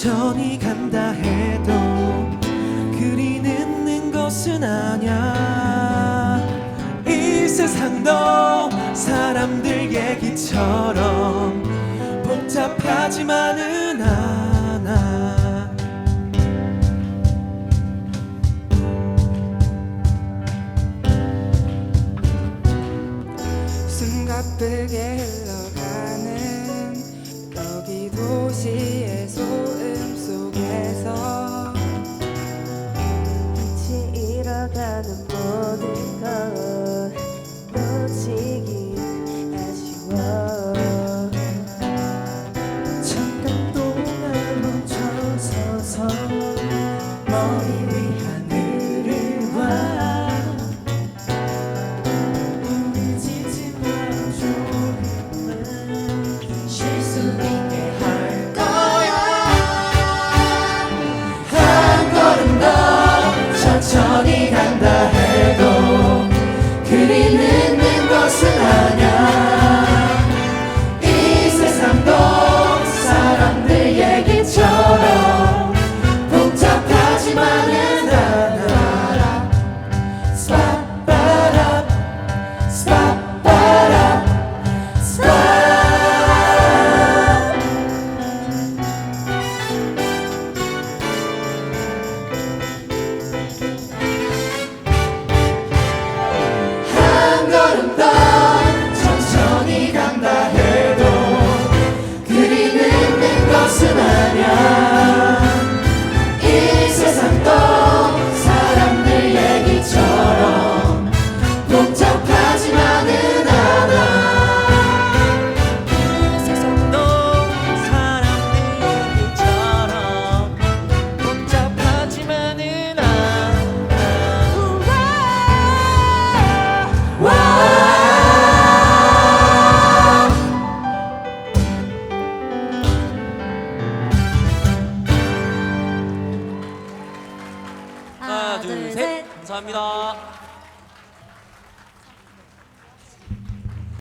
천천히 간다 해도 그리 늦는 것은 아냐. 이 세상도 사람들 얘기처럼 복잡하지만은 않아. 숨가쁘게 흘러가는 여기 도시. காணும் போதே 말씀하면 이 세상도 사람들 얘기처럼 복잡 감사합니다.